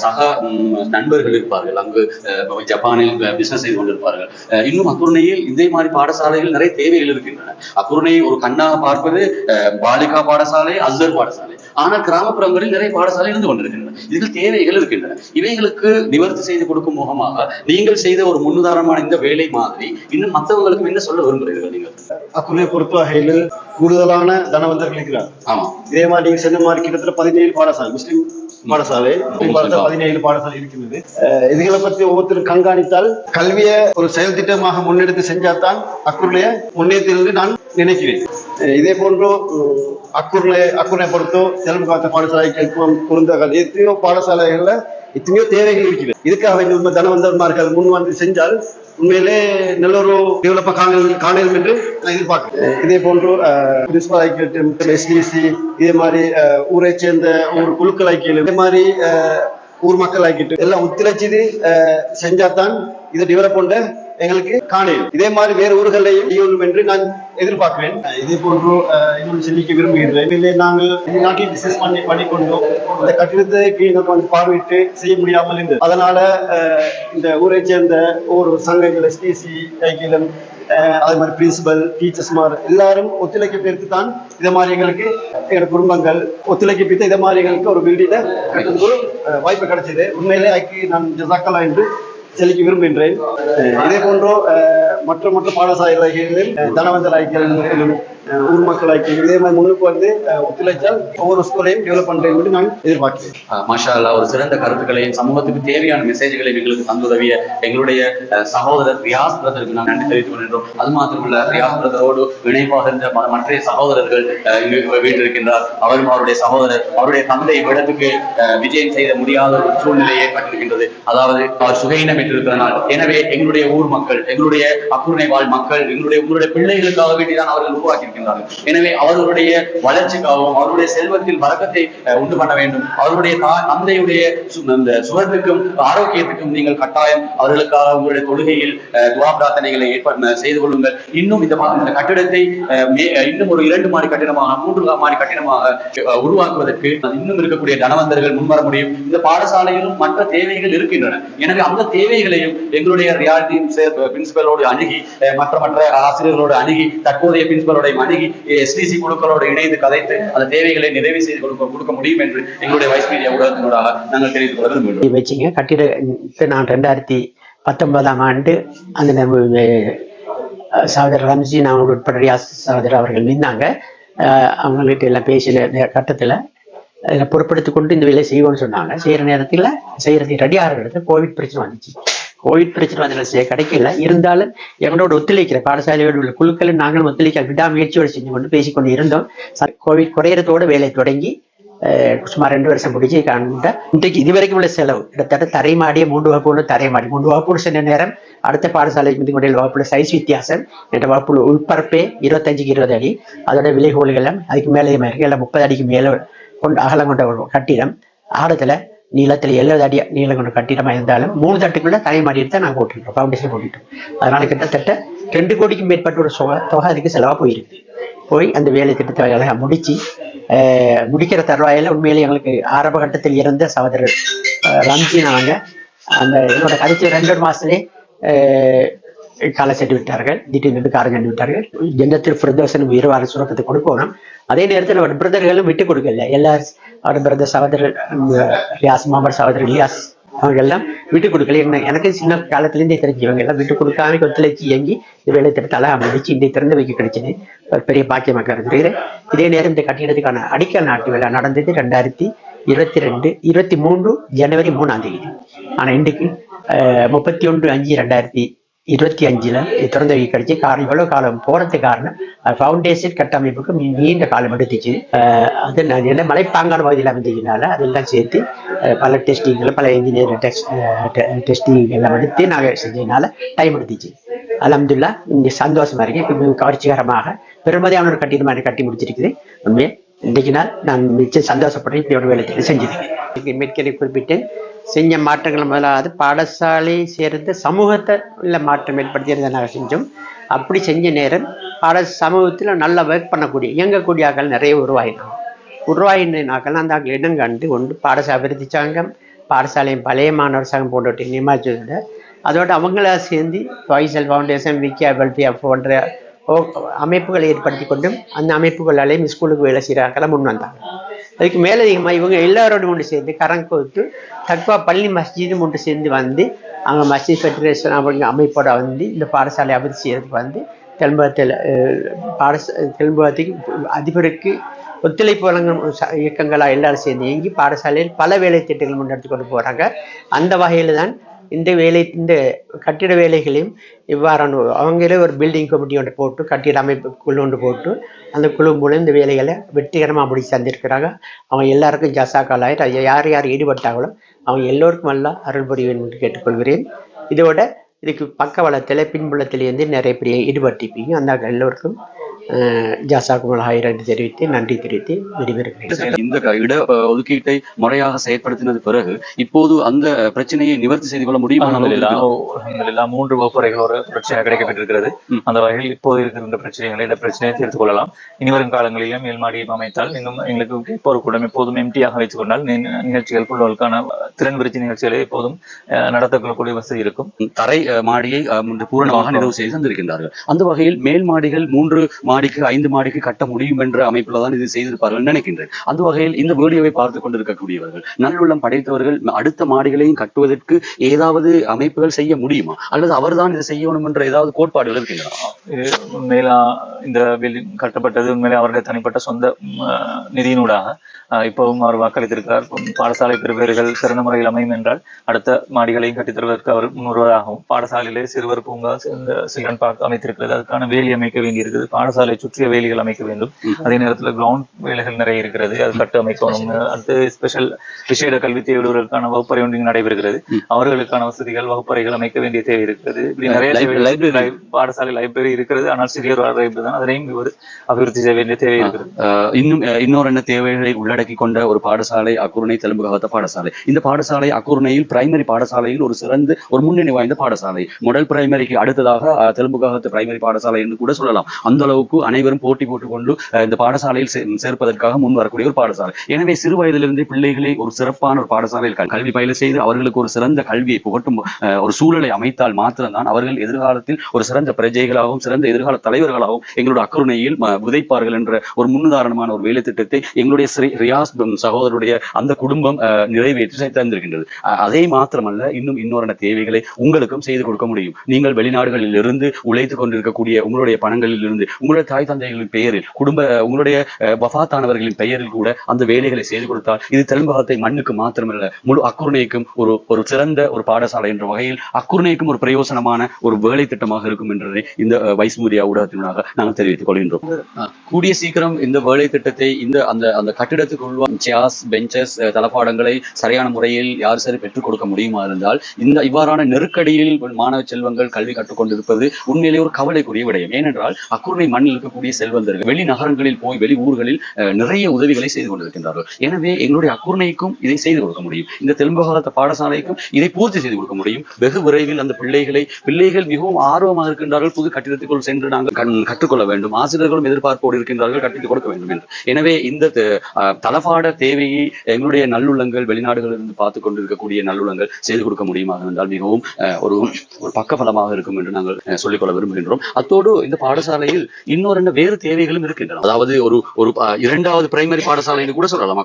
நண்பர்கள் இருப்பார்கள். அங்கு அஹ், ஜப்பானில் பிசினஸ் செய்து கொண்டிருப்பார்கள். அஹ், இன்னும் அக்குருணையில் இதே மாதிரி பாடசாலைகள் நிறைய தேவைகள் இருக்கின்றன. அக்குருணையை ஒரு கண்ணாக பார்ப்பது அஹ், பாலிகா பாடசாலை அசர் பாடசாலை. ஆனால் கிராமப்புறங்களில் நிறைய பாடசாலை இருந்து கொண்டிருக்கின்றன. இதில் தேவைகள் இருக்கின்றன. இவைகளுக்கு நிவர்த்தி செய்து கொடுக்கும் முகமாக நீங்கள் செய்த ஒரு முன்னுதாரணமான இந்த வேலை மாதிரி இன்னும் மற்றவங்களுக்கும் என்ன சொல்ல விரும்புகிறீர்கள் நீங்கள்? அக்குள்ளே பொறுத்த வகையில் கூடுதலான தனவந்தர்கள் இருக்கிறார். ஆமா இதே மாதிரி நீங்க சொன்ன மாதிரி கிட்டத்தட்ட பதினேழு பாடசாலை முஸ்லிம் பாடசாலை பதினேழு பாடசாலை இருக்கின்றது. அஹ் இதுகளை பற்றி ஒவ்வொருத்தரும் கண்காணித்தால் கல்வியை ஒரு செயல் திட்டமாக முன்னெடுத்து செஞ்சால்தான் அக்குருளைய முன்னேற்றிருந்து நான் நினைக்கிறேன். இதே போன்று உம், அக்குருளை அக்குருளை பொறுத்தோ தெலுங்கு காத்த பாடசாலை கேட்போம் குழந்தைகள் எத்தனையோ பாடசாலைகள்ல எத்தனையோ தேவைகள் இருக்கிறது. இதுக்காக வேண்டி உண்மை தனவந்தர்மார்கள் முன் வந்து செஞ்சால் உண்மையிலே நல்ல ஒரு டெவலப்ப காணல் காணலும் என்று நான் எதிர்பார்க்கிறேன். இதே போன்று பிரின்சிபல் ஐக்கியம் எஸ்டிசி இதே மாதிரி ஊரை சேர்ந்த ஒரு குழுக்கள் ஐக்கியம் இதே மாதிரி ஊர் மக்கள் ஆக்கிட்டு எல்லாம் ஒத்துழைச்சு செஞ்சாதான் இதை டெவலப் பண்ண எங்களுக்கு காணேன். இதே மாதிரி வேறு ஊர்களையும் செய்யணும் என்று நான் எதிர்பார்க்கிறேன். இதே போன்று இன்னொன்று சிந்திக்க விரும்புகிறேன். இல்லை நாங்கள் நாட்டில் பிசினஸ் பண்ணி பண்ணிக்கொண்டோம். இந்த கட்டிடத்தை கீழே பார்வையிட்டு செய்ய முடியாமல் இருந்தது. அதனால இந்த ஊரை சேர்ந்த ஒவ்வொரு சங்கங்கள் எஸ்டிசி ஐக்கியம் அதே மாதிரி பிரின்சிபல் டீச்சர்ஸ் மாதிரி எல்லாரும் ஒத்துழைக்க பேருக்கு தான் இதை மாதிரி எங்களுக்கு எங்களோட குடும்பங்கள் ஒத்துழைக்க பிடித்த இதை மாதிரி எங்களுக்கு ஒரு பில்டிங்கை கட்டுறதுக்கு ஒரு வாய்ப்பு கிடைச்சது. உண்மையிலே ஐக்கி நான் ஜசாக்கலா என்று செலுத்தி விரும்புகின்றேன். இதே போன்றோ அஹ், மற்ற மற்ற பாடசாலைகளில் தனவந்தர் ஐக்கியம் ஊர் மக்கள் இதே மாதிரி முன்னுக்கு வந்து ஒத்துழைச்சால் ஒவ்வொரு ஸ்கூலையும் டெவலப் பண்றேன் என்று நான் எதிர்பார்க்கிறேன். அஹ் மாஷா அல்லாஹ் ஒரு சிறந்த கருத்துக்களையும் சமூகத்துக்கு தேவையான மெசேஜ்களையும் எங்களுக்கு தந்துதவிய எங்களுடைய சகோதரர் ரியாஸ் பிரதருக்கு நான் நன்றி தெரிவித்துக் கொள்கின்றோம். அது மாத்திரமல்ல ரியாஸ் பிரதரோடு இணைவாக இருந்த மற்ற சகோதரர்கள் அஹ், வீட்டிருக்கின்றார். அவரும் அவருடைய சகோதரர் அவருடைய தந்தை இடத்துக்கு அஹ், விஜயம் செய்த முடியாத ஒரு சூழ்நிலை ஏற்பட்டிருக்கின்றது அதாவது அவர் சுகையினம் பெற்றிருக்கிறனால் எனவே எங்களுடைய ஊர் மக்கள் எங்களுடைய அக்குறுணை வாழ் மக்கள் எங்களுடைய உங்களுடைய பிள்ளைகளுக்காக வேண்டிதான் அவர்கள் உருவாக்கி இருக்கின்றார்கள் எனவே அவர்களுடைய வளர்ச்சிக்காகவும் அவருடைய செல்வத்தில் வழக்கத்தை உண்டு பண்ண வேண்டும். அவருடைய தந்தையுடைய சுகத்துக்கும் ஆரோக்கியத்துக்கும் நீங்கள் கட்டாயம் அவர்களுக்காக உங்களுடைய தொழுகையில் துவா பிரார்த்தனைகளை ஏற்பட செய்து கொள்ளுங்கள். இன்னும் இந்த இந்த கட்டிடத்தை இன்னும் ஒரு இரண்டு மாடி கட்டிடமாக மூன்று மாடி கட்டிடமாக உருவாக்குவதற்கு இன்னும் இருக்கக்கூடிய தனவந்தர்கள் முன்வர முடியும். இந்த பாடசாலையிலும் மற்ற தேவைகள் இருக்கின்றன. எனவே அந்த தேவைகளையும் எங்களுடைய ரியாலிட்டி பிரின்சிபலோடு அணுகி மற்ற மற்ற ஆசிரியர்களோடு அணுகி தற்போதைய பிரின்சிபலோட அணுகி எஸ்டிசி குழுக்களோடு இணைந்து கதைத்து அந்த தேவைகளை நிறைவு செய்து கொடுக்க கொடுக்க முடியும் என்று எங்களுடைய வைஸ் மீடியா ஊடகத்தினூடாக நாங்கள் தெரிவித்துக் கொள்ள விரும்புகிறோம் வச்சுங்க கட்டிட நான் ரெண்டாயிரத்தி பத்தொன்பதாம் ஆண்டு அந்த சகோதரர் ரம்ஜி நான் உட்பட ரியாஸ் சகோதரர் அவர்கள் நின்றாங்க அவங்கள்ட்ட எல்லாம் பேசின கட்டத்தில் கட்டத்துல அதில் பொறுப்படுத்தி கொண்டு இந்த வேலையை செய்வோம்னு சொன்னாங்க. செய்கிற நேரத்தில் செய்கிறதுக்கு ரெடி ஆகிற இடத்துல கோவிட் பிரச்சனை வந்துச்சு. கோவிட் பிரச்சனை வந்ததில் செய்ய கிடைக்கல. இருந்தாலும் எங்களோட ஒத்துழைக்கிற பாடசாலையோடு உள்ள குழுக்களும் நாங்களும் ஒத்துழைக்க விடாமுயற்சியோடு செஞ்சு கொண்டு பேசிக்கொண்டு இருந்தோம். கோவிட் குறையறதோட வேலை தொடங்கி அஹ், சுமார் ரெண்டு வருஷம் முடிஞ்சு காண்பிட்ட இன்றைக்கு இதுவரைக்கும் உள்ள செலவு. கிட்டத்தட்ட தரைமாடிய மூன்று வகுப்பு தரைமாடி மூன்று வகுப்பு சென்ற நேரம் அடுத்த பாடசாலை முந்தி கொண்ட வகுப்புல சைஸ் வித்தியாசம். என்ற வகுப்புல உள்பரப்பே இருபத்தஞ்சுக்கு இருபது அடி. அதோட விலைகோள்கள் எல்லாம் அதுக்கு மேலே இருக்கு எல்லாம் முப்பது அடிக்கு மேலே கொண்டு அகலம் கொண்ட ஒரு கட்டிடம். ஆழத்துல நீளத்தில் எழுபது அடி நீளம் கொண்ட கட்டிடமாக இருந்தாலும் மூணு தட்டுக்குள்ள தரைமாடி தான் நாங்கள் போட்டுருக்கோம் ஃபவுண்டேஷன் போட்டுட்டோம் அதனால் கிட்டத்தட்ட ரெண்டு கோடிக்கும் மேற்பட்ட ஒரு சொ- தொகை அதுக்கு செலவாக போயிருக்கு. போய் அந்த வேலை திட்டத்தை அழகா முடித்து முடிக்கிற தருவாயில் உண்மையிலே எங்களுக்கு ஆரம்ப கட்டத்தில் இருந்த சகோதரர் ரம்ஜி நாங்கள் அந்த என்னோட கருத்து ரெண்டு மாதத்துலேயே களை சென்று விட்டார்கள் திடீர்னு காரை சென்று விட்டார்கள். ஜென்னத்தில் பிரதோஷனும் வீரவார சுரக்கத்தை கொடுக்கணும் அதே நேரத்தில் அவர் பிரதர்களும் விட்டு கொடுக்கல எல்லா அவர் பிரதர் சகோதரர் ரியாஸ் மாமர் சகோதரர் ரியாஸ் அவங்க எல்லாம் விட்டு கொடுக்கல என்ன எனக்கு சின்ன காலத்துலேருந்தே தெரிஞ்சு இவங்க எல்லாம் விட்டு கொடுக்காம ஒத்துழைச்சி இயங்கி இந்த வேலை திட்டத்தால முடிச்சு இந்த திறந்து வைக்க கிடைச்சது. ஒரு பெரிய பாக்கியமாக கருதுகிறேன். இதே நேரம் இந்த கட்டிடத்துக்கான அடிக்கல் நாட்டு விழா நடந்தது ரெண்டாயிரத்தி இருபத்தி ரெண்டு இருபத்தி மூன்று ஜனவரி மூணாம் தேதி. ஆனா இன்றைக்கு முப்பத்தி ஒன்று அஞ்சு ரெண்டாயிரத்தி இருபத்தி அஞ்சில் இது திறந்து வைக்க கிடைச்சி காரணம் எவ்வளோ காலம் போகிறதுக்கு காரணம் ஃபவுண்டேஷன் கட்டமைப்புக்கு நீண்ட காலம் எடுத்துச்சு. அது நான் என்ன மலைப்பாங்கான பகுதியில் அமைந்ததுனால அதெல்லாம் சேர்த்து பல டெஸ்டிங்கில் பல இன்ஜினியர் டெஸ்ட் டெஸ்டிங் எல்லாம் எடுத்து நாங்கள் செஞ்சதுனால டைம் எடுத்துச்சு. அலமதுல்லா இங்கே சந்தோஷமாக இருக்கு கவர்ச்சிகரமாக பெருமதியான ஒரு கட்டிடமாக கட்டி முடிச்சிருக்குது. உண்மையை இன்றைக்கு நாள் நான் மிச்சம் சந்தோஷப்படுறேன் இப்படி ஒரு வேலை செஞ்சுக்கிறேன் மேற்கனவே குறிப்பிட்டேன் செஞ்ச மாற்றங்கள் முதலாவது பாடசாலை சேர்ந்து சமூகத்தை உள்ள மாற்றம் ஏற்படுத்தியதை நாங்கள் செஞ்சோம். அப்படி செஞ்ச நேரம் பாட சமூகத்தில் நல்லா ஒர்க் பண்ணக்கூடிய இயங்கக்கூடிய ஆக்கள் நிறைய உருவாயினாங்க உருவாகினாக்கள் அந்த ஆக்கள் இடம் கண்டு கொண்டு பாடசாலை அபிவிருத்தி சங்கம் பாடசாலையின் பழைய மாணவர் சங்கம் போன்றவற்றை நியமாச்சதோட அதோட அவங்களா சேர்ந்து வாய்சல் ஃபவுண்டேஷன் விக்கியா வெல்ஃபியா போன்ற அமைப்புகளை ஏற்படுத்தி கொண்டும் அந்த அமைப்புகளாலேயும் ஸ்கூலுக்கு வேலை செய்கிறார்கள் முன் வந்தாங்க அதுக்கு மேலதிகமாக இவங்க எல்லாரோடும் ஒன்று சேர்ந்து கரங்கோத்து தக்வா பள்ளி மஸ்ஜிதும் ஒன்று சேர்ந்து வந்து அங்கே மஸ்ஜித் ஃபெடரேஷன் அவங்க அமைப்போட வந்து இந்த பாடசாலை அபிவிருத்தி செய்கிறதுக்கு வந்து தெலும்பகத்தில் பாடச தெலும்பகத்துக்கு அதிபருக்கு ஒத்துழைப்பு வழங்கும் இயக்கங்களாக எல்லாரும் சேர்ந்து இயங்கி பாடசாலையில் பல வேலை திட்டங்கள் முன்னெடுத்து கொண்டு போகிறாங்க அந்த வகையில் தான் இந்த வேலை இந்த கட்டிட வேலைகளையும் இவ்வாறான அவங்களே ஒரு பில்டிங் கமிட்டி ஒன்று போட்டு கட்டிட அமைப்பு குழு ஒன்று போட்டு அந்த குழு மூலம் இந்த வேலைகளை வெற்றிகரமாக முடிச்சு தந்திருக்கிறாங்க. அவங்க எல்லாருக்கும் ஜசாக்காலாயிட்டு அது யார் யார் ஈடுபட்டாங்களோ அவங்க எல்லோருக்கும் எல்லாம் அருள் புரிவேன் என்று கேட்டுக்கொள்கிறேன். இதோட இதுக்கு பக்க வளத்தில் பின்புலத்திலேருந்து நிறைய பேர் ஈடுபட்டிருப்பீங்க. அந்த எல்லோருக்கும் ஜாசாக்குமல் ஆயிரம் என்று தெரிவித்து நன்றி தெரிவித்து விடைபெறுகிறேன். இந்த இட ஒதுக்கீட்டை முறையாக செயற்படுத்தினது பிறகு இப்போது அந்த பிரச்சனையை நிவர்த்தி செய்து கொள்ள முடியுமா? மூன்று வகுப்பறைகள் ஒரு பிரச்சனை கிடைக்கப்பட்டிருக்கிறது. அந்த வகையில் இப்போது இருக்கின்ற பிரச்சனைகளை இந்த பிரச்சனையை தீர்த்து கொள்ளலாம். இனிவரும் காலங்களிலும் மேல்மாடியை அமைத்தால் இன்னும் எங்களுக்கு இப்போ ஒரு கூடம் எப்போதும் எம்டியாக வைத்துக் கொண்டால் நிகழ்ச்சிகள் குழுக்களுக்கான திறன் விருத்தி நிகழ்ச்சிகளை எப்போதும் அஹ், நடத்தக்கூடிய வசதி இருக்கும். தரை மாடியை பூரணமாக நிறைவு செய்து தந்திருக்கின்றார்கள். அந்த வகையில் மேல் மாடிகள் மூன்று மாடிக்கு ஐந்து மாடிக்கு கட்ட முடியும் என்ற அமைப்புல தான் இது செய்திருப்பார்கள் நினைக்கின்றேன். அந்த வகையில் இந்த வீடியோவை பார்த்து கொண்டிருக்கக்கூடியவர்கள் நல்லுள்ளம் படைத்தவர்கள் அடுத்த மாடிகளையும் கட்டுவதற்கு ஏதாவது அமைப்புகள் செய்ய முடியுமா? அல்லது அவர்தான் இதை செய்யணும் என்ற ஏதாவது கோட்பாடுகள் இருக்கின்றன உண்மையில இந்த பில்டிங் கட்டப்பட்டது உண்மையிலே அவருடைய தனிப்பட்ட சொந்த நிதியினூடாக இப்பவும் அவர் வாக்களித்திருக்கிறார். பாடசாலை பெறுபேறுகள் சிறந்த முறையில் அமையும் என்றால் அடுத்த மாடிகளையும் கட்டித் தருவதற்கு அவர் முன்வருவதாகவும் பாடசாலையிலே சிறுவர் பூங்கா சில்ட்ரன் பார்க் அமைத்திருக்கிறது. அதுக்கான வேலி அமைக்க வேண்டியிருக்குது பாடசாலை சுற்றிய வேலிகள் அமைக்க வேண்டும். அதே நேரத்தில் கிரவுண்ட் வேலைகள் நிறைய இருக்கிறது. அது கட்டு அமைக்கணும். அடுத்து ஸ்பெஷல் விசேட கல்வி தேவையுள்ளவர்களுக்கான வகுப்பறை ஒன்றில் நடைபெறுகிறது. அவர்களுக்கான வசதிகள் வகுப்பறைகள் அமைக்க வேண்டிய தேவை இருக்கிறது நிறைய பாடசாலை லைப்ரரி இருக்கிறது. ஆனால் சிறிய ஒரு லைப்ரரி தான் அதையும் இவர் அபிவிருத்தி செய்ய வேண்டிய தேவை இருக்கிறது. இன்னும் இன்னொரு என்ன தேவைகளை உள்ளடக்கி கொண்ட ஒரு பாடசாலை அக்குருணை தெலுங்குகத்த பாடசாலை. இந்த பாடசாலை அக்குருணையில் பிரைமரி பாடசாலையில் ஒரு சிறந்த ஒரு முன்னணி வாய்ந்த பாடசாலை. முதல் பிரைமரிக்கு அடுத்ததாக தெலுங்கு தெலுங்குகத்த பிரைமரி பாடசாலை என்று கூட சொல்லலாம். அந்த அளவுக்கு அனைவரும் போட்டி போட்டுக்கொண்டு இந்த பாடசாலையில் சேர்ப்பதற்காக முன் வரக்கூடிய ஒரு பாடசாலை. எனவே சிறு வயதிலிருந்தே பிள்ளைகளை ஒரு சிறப்பான ஒரு பாடசாலையில் கல்வி பயில செய்து அவர்களுக்கு ஒரு சிறந்த கல்வியை புகட்டும் ஒரு சூழலை அமைத்தால் மாத்திரம்தான் அவர்கள் எதிர்காலத்தில் ஒரு சிறந்த பிரஜைகளாகவும் சிறந்த எதிர்கால தலைவர்களாகவும் எங்களோட அக்கருணையில் ம- விதைப்பார்கள் என்ற ஒரு முன்னுதாரணமான ஒரு வேலை திட்டத்தை எங்களுடைய ரியாஸ் சகோதரருடைய அந்த குடும்பம் நிறைவேற்றி தந்திருக்கின்றது. அதே மாத்திரமல்ல இன்னும் இன்னொரு தேவைகளை உங்களுக்கும் செய்து கொடுக்க முடியும். நீங்கள் வெளிநாடுகளில் இருந்து உழைத்து கொண்டிருக்கக்கூடிய உங்களுடைய பணங்களில் இருந்து உங்களுடைய தாய் தந்தைகளின் பெயரில் குடும்ப உங்களுடைய அஹ், வஃபாத்தானவர்களின் பெயரில் கூட அந்த வேலைகளை செய்து கொடுத்தால் இது தெலுங்ககத்தை மண்ணுக்கு மாத்திரமல்ல முழு அக்குருணைக்கும் ஒரு ஒரு சிறந்த ஒரு பாடசாலை என்ற வகையில் அக்குருணைக்கும் ஒரு பிரயோசனமான ஒரு வேலை திட்டமாக இருக்கும் என்றதை இந்த அஹ், வைஸ் மீடியா ஊடகத்தினூடாக நாங்கள் தெரிவித்துக் கொள்கின்றோம். கூடிய சீக்கிரம் இந்த வேலை திட்டத்தை இந்த அந்த அந்த கட்டிடத்துக்கு உள்ள சேர்ஸ் பெஞ்சஸ் தளபாடங்களை சரியான முறையில் யார் சரி பெற்றுக் கொடுக்க முடியுமா இருந்தால் இந்த இவ்வாறான நெருக்கடியில் மாணவ செல்வங்கள் கல்வி கற்றுக்கொண்டிருப்பது உண்மையிலே ஒரு கவலைக்குரிய விடயம். ஏனென்றால் அக்குறுணை மண்ணில் இருக்கக்கூடிய செல்வந்தர்கள் வெளி நகரங்களில் போய் வெளி ஊர்களில் நிறைய உதவிகளை செய்து கொண்டிருக்கின்றார்கள். எனவே எங்களுடைய அக்குறுணைக்கும் இதை செய்து கொடுக்க முடியும். இந்த தெலுங்குகாலத்த பாடசாலைக்கும் இதை பூர்த்தி செய்து கொடுக்க முடியும். வெகு விரைவில் அந்த பிள்ளைகளை பிள்ளைகள் மிகவும் ஆர்வமாக இருக்கின்றார்கள். புது கட்டிடத்துக்குள் சென்று நாங்கள் கண் கற்றுக்கொள்ள வேண்டும். ஆசிரியர்களும் எதிர்பார்ப்போடு இருக்கின்றார்கள். கட்டிட்டு கொடுக்க வேண்டும் என்று. எனவே இந்த தளபாட தேவையை எங்களுடைய நல்லுள்ளங்கள் வெளிநாடுகளில் இருந்து பார்த்து கொண்டிருக்கக்கூடிய நல்லுள்ளங்கள் செய்து கொடுக்க முடியுமாக இருந்தால் மிகவும் ஒரு ஒரு பக்கபலமாக இருக்கும் என்று நாங்கள் சொல்லிக்கொள்ள விரும்புகின்றோம். அத்தோடு இந்த பாடசாலையில் இன்னொரு என்ன வேறு தேவைகளும் இருக்கின்றன. அதாவது ஒரு ஒரு இரண்டாவது பிரைமரி பாடசாலை என்று கூட சொல்லலாம்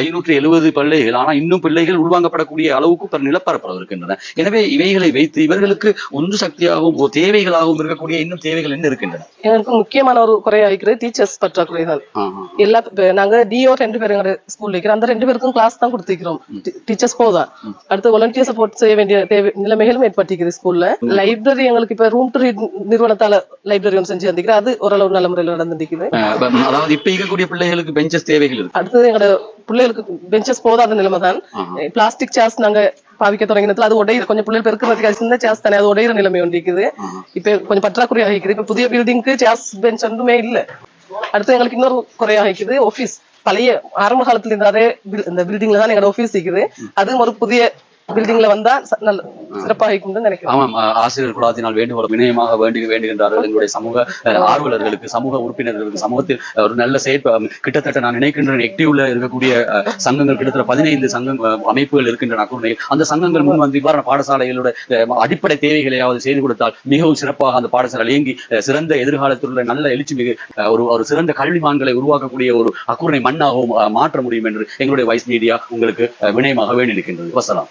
ஐநூற்று எழுபது. பிள்ளைகள் ஆனா இன்னும் பிள்ளைகள் உள்வாங்கப்படக்கூடிய அளவுக்கு பல நிலப்பரப்பு இருக்கின்றன. எனவே இவைகளை வைத்து இவர்களுக்கு உந்து சக்தியாகவும் தேவைகளாகவும் இருக்கக்கூடிய இன்னும் தேவைகள் என்ன இருக்கின்றன? எனக்கு முக்கியமான ஒரு குறையா இருக்கிறது டீச்சர்ஸ் பற்றாக்குறை தான் எல்லா நாங்க டிஓ ரெண்டு பேரும் எங்க ஸ்கூல்ல இருக்கிறோம் அந்த ரெண்டு பேருக்கும் கிளாஸ் தான் கொடுத்துக்கிறோம் டீச்சர்ஸ் போதா அடுத்து வாலண்டியர் சப்போர்ட் செய்ய வேண்டிய தேவை நிலைமைகளும் ஏற்பட்டிருக்குது ஸ்கூல்ல லைப்ரரி எங்களுக்கு இப்ப ரூம் டு ரீட் நிறுவனத்தால லைப்ரரி ஒன்று செஞ்சு வந்திருக்கிறேன் அது ஓரளவு நல்ல முறையில் நடந்துருக்குது. அதாவது இப்ப இருக்கக்கூடிய பிள்ளைகளுக்கு பெஞ்சஸ் தேவைகள் அடுத்தது எங்களோட பிள்ளைகளுக்கு பெஞ்சஸ் போதாத நிலைமை தான். பிளாஸ்டிக் சேர்ஸ் நாங்க பாவிக்க தொடங்கினதுல அது உடையிற கொஞ்சம் பிள்ளைகள் பெருக்கிறதுக்கு சின்ன சேர்ஸ் தானே அது உடையிற நிலைமை ஒன்று இருக்குது ஆஹா. இப்ப கொஞ்சம் பற்றாக்குறையாக இருக்குது இப்ப புதிய பில்டிங்க்கு சேர்ஸ் பெஞ்ச் ஒன்றுமே இல்ல. அடுத்து எங்களுக்கு இன்னொரு குறையாக இருக்குது ஆபீஸ் பழைய ஆரம்ப காலத்துல இருந்த அதே buil- இந்த பில்டிங்ல தான் எங்களோட ஆபீஸ் இருக்குது. அதுவும் ஒரு புதிய பில்டிங்ல வந்தா நல்ல சிறப்பாக நினைக்கிறேன். ஆமாம் ஆசிரியர் குலாத்தினால் வேண்டுகோள் வினயமாக வேண்டி வேண்டுகின்றார்கள். எங்களுடைய சமூக ஆர்வலர்களுக்கு சமூக உறுப்பினர்களுக்கு சமூகத்தில் ஒரு நல்ல செயற்ப கிட்டத்தட்ட நான் நினைக்கின்றேன் ஆக்டிவ்ல இருக்கக்கூடிய சங்கங்கள் கிட்டத்தட்ட பதினைந்து சங்கம் அமைப்புகள் இருக்கின்றன அக்குறையில் அந்த சங்கங்கள் முன் வந்து இவ்வாறான பாடசாலைகளோட அடிப்படை தேவைகளையாவது செய்து கொடுத்தால் மிகவும் சிறப்பாக அந்த பாடசாலை இயங்கி சிறந்த எதிர்காலத்தில் உள்ள நல்ல எழுச்சி மிகு ஒரு ஒரு சிறந்த கல்விமான்களை உருவாக்கக்கூடிய ஒரு அக்குறை மண்ணாகவும் மாற்ற முடியும் என்று எங்களுடைய வைஸ் மீடியா உங்களுக்கு வினயமாக வேண்டி இருக்கின்றது வசலாம்.